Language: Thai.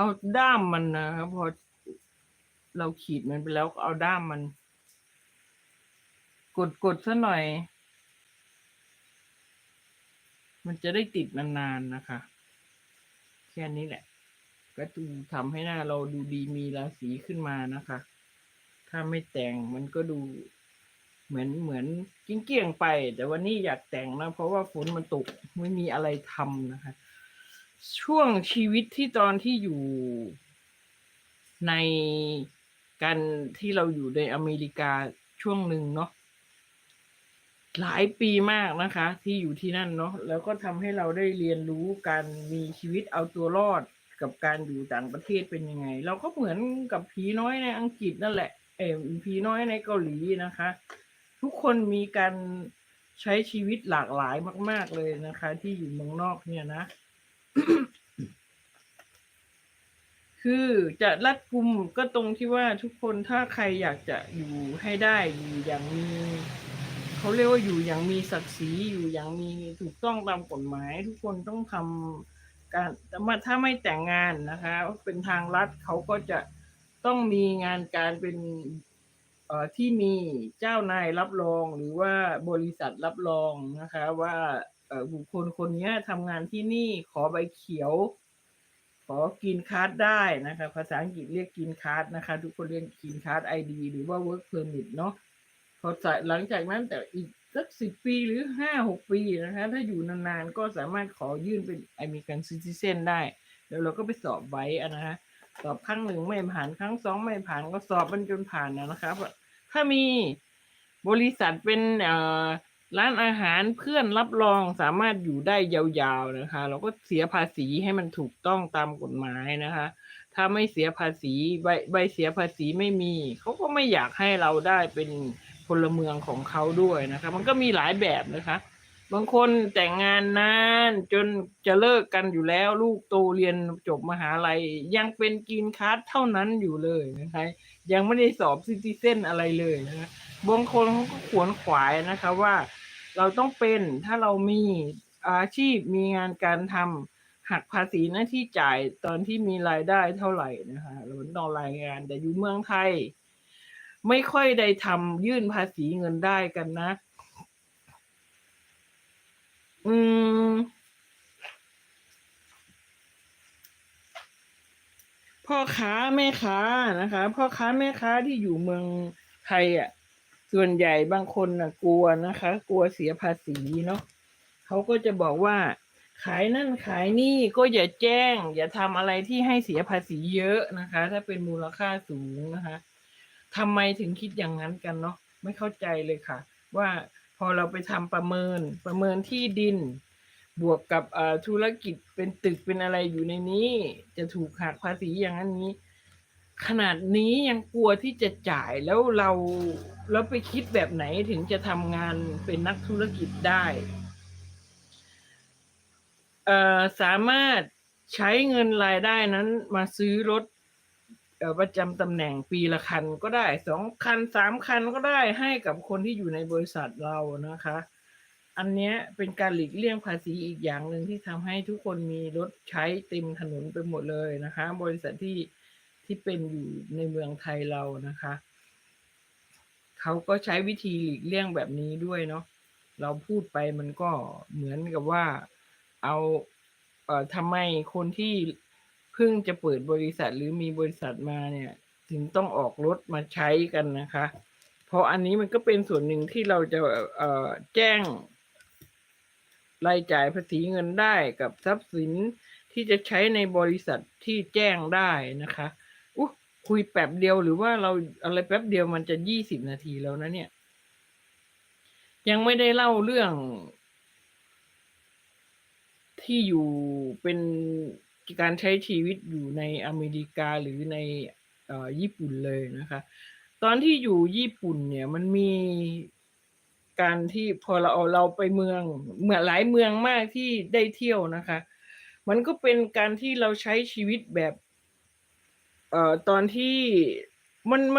เอาด้ามมันนะครับพอเราขีดมันไปแล้วเอาด้ามมัน กดกดซะหน่อย มันจะได้ติดนานๆนะคะ แค่นี้แหละ ก็ดูทำให้หน้าเราดูดีมีราศีขึ้นมานะคะ ถ้าไม่แต่งมันก็ดูเหมือนเหมือนกิ้งเกี่ยงๆไป แต่วันนี้อยากแต่งนะ เพราะว่าฝนมันตกไม่มีอะไรทำนะคะ ช่วงชีวิตที่ตอนที่อยู่ในการที่เราอยู่ในอเมริกาช่วงหนึ่งเนาะหลายปีมากนะคะ ที่อยู่ที่นั่นเนาะแล้วก็ทำให้เราได้เรียนรู้การมีชีวิตเอาตัวรอดกับการอยู่ต่างประเทศเป็นยังไง เราก็เหมือนกับผีน้อยในอังกฤษนั่นแหละเออผีน้อยในเกาหลีนะคะ ทุกคนมีการใช้ชีวิตหลากหลายมาก ๆเลยนะคะ ที่อยู่เมืองนอกเนี่ยนะ คือจะรัดกุมก็ตรงที่ว่าทุกคนถ้าใครอยากจะอยู่ให้ได้อยู่อย่างมีเขาเรียกว่าอยู่อย่างมีศักดิ์ศรีอยู่อย่างมีถูกต้องตามกฎหมาย ทุกคนต้องทำการแต่ว่าถ้าไม่แต่งงานนะคะเป็นทางรัฐเขาก็จะต้องมีงานการเป็นเอ่อที่มีเจ้านายรับรองหรือว่าบริษัทรับรองนะคะว่า บุคคลคนนี้ทำงานที่นี่ขอใบเขียว ขอกินคาร์ดได้นะคะภาษาอังกฤษเรียกกินคาร์ดนะคะ ทุกคนเรียกกินคาร์ดไอดีหรือว่า work permit เนาะพอหลังจากนั้นแต่อีกสักสิบปีหรือห้าหกปีนะคะ ถ้าอยู่นานๆ ก็สามารถขอยื่นเป็นอเมริกันซิติเซนได้ แล้วเราก็ไปสอบไว้นะคะสอบครั้งหนึ่งไม่ผ่านครั้งสองไม่ผ่านก็สอบมันจนผ่านนะนะครับถ้ามีบริษัทเป็นเอ่อ ร้านอาหารเพื่อนรับรองสามารถอยู่ได้ยาวๆนะคะ เราก็เสียภาษีให้มันถูกต้องตามกฎหมายนะคะ ถ้าไม่เสียภาษีใบใบเสียภาษีไม่มีเขาก็ไม่อยากให้เราได้เป็นพลเมืองของเขาด้วยนะคะ มันก็มีหลายแบบนะคะ บางคนแต่งงานนานจนจะเลิกกันอยู่แล้ว ลูกโตเรียนจบมหาลัยยังเป็นกรีนคาร์ดเท่านั้นอยู่เลยนะคะ ยังไม่ได้สอบซิติเซนอะไรเลยนะคะบางคนเขาก็ขวนขวายนะคะว่า เราต้องเป็นถ้าเรามีอาชีพมีงานการทำหักภาษีหน้าที่จ่ายตอนที่มีรายได้เท่าไหร่นะคะเราต้องรายงานแต่อยู่เมืองไทย ไม่ค่อยได้ทำยื่นภาษีเงินได้กันนะอืมพ่อค้าแม่ค้านะคะ พ่อค้าแม่ค้าที่อยู่เมืองไทยอะ ส่วนใหญ่บางคนน่ะกลัวนะคะ กลัวเสียภาษีเนาะเขาก็จะบอกว่า ขายนั่นขายนี่ก็อย่าแจ้ง อย่าทำอะไรที่ให้เสียภาษีเยอะนะคะ ถ้าเป็นมูลค่าสูงนะคะทำไมถึงคิดอย่างนั้นกันเนาะไม่เข้าใจเลยค่ะ ว่าพอเราไปทำประเมินประเมินที่ดิน บวกกับอ่อธุรกิจเป็นตึกเป็นอะไรอยู่ในนี้ จะถูกหักภาษีอย่างนั้นนี้ ขนาดนี้ยังกลัวที่จะจ่ายแล้วเราแล้วไปคิดแบบไหนถึงจะทำงานเป็นนักธุรกิจได้เอ่อสามารถใช้เงินรายได้นั้นมาซื้อรถประจำตำแหน่งปีละคันก็ได้สองคันสามคันก็ได้ให้กับคนที่อยู่ในบริษัทเรานะคะ อันนี้เป็นการหลีกเลี่ยงภาษีอีกอย่างหนึ่งที่ทำให้ทุกคนมีรถใช้เต็มถนนไปหมดเลยนะคะ บริษัทที่ ที่เป็นอยู่ในเมืองไทยเรานะคะเขาก็ใช้วิธีหลีกเลี่ยงแบบนี้ด้วยเนาะเราพูดไปมันก็เหมือนกับว่าเอาเอ่อทำไมคนที่เพิ่งจะเปิดบริษัทหรือมีบริษัทมาเนี่ย ถึงต้องออกรถมาใช้กันนะคะ เพราะอันนี้มันก็เป็นส่วนหนึ่งที่เราจะเอ่อแจ้งรายจ่ายภาษีเงินได้กับทรัพย์สินที่จะใช้ในบริษัทที่แจ้งได้นะคะ คุยแป๊บเดียวหรือว่าเราอะไรแป๊บเดียวมันจะยี่สิบนาทีแล้วนะเนี่ย ยังไม่ได้เล่าเรื่อง ที่อยู่เป็นการใช้ชีวิตอยู่ในอเมริกาหรือในอญี่ปุ่นเลยนะคะ ตอนที่อยู่ญี่ปุ่นเนี่ยมันมีการที่พอเราเอาเราไปเมืองเมือหลายเมืองมากที่ได้เที่ยวนะคะ มันก็เป็นการที่เราใช้ชีวิตแบบ เอ่อตอนที่มันมัน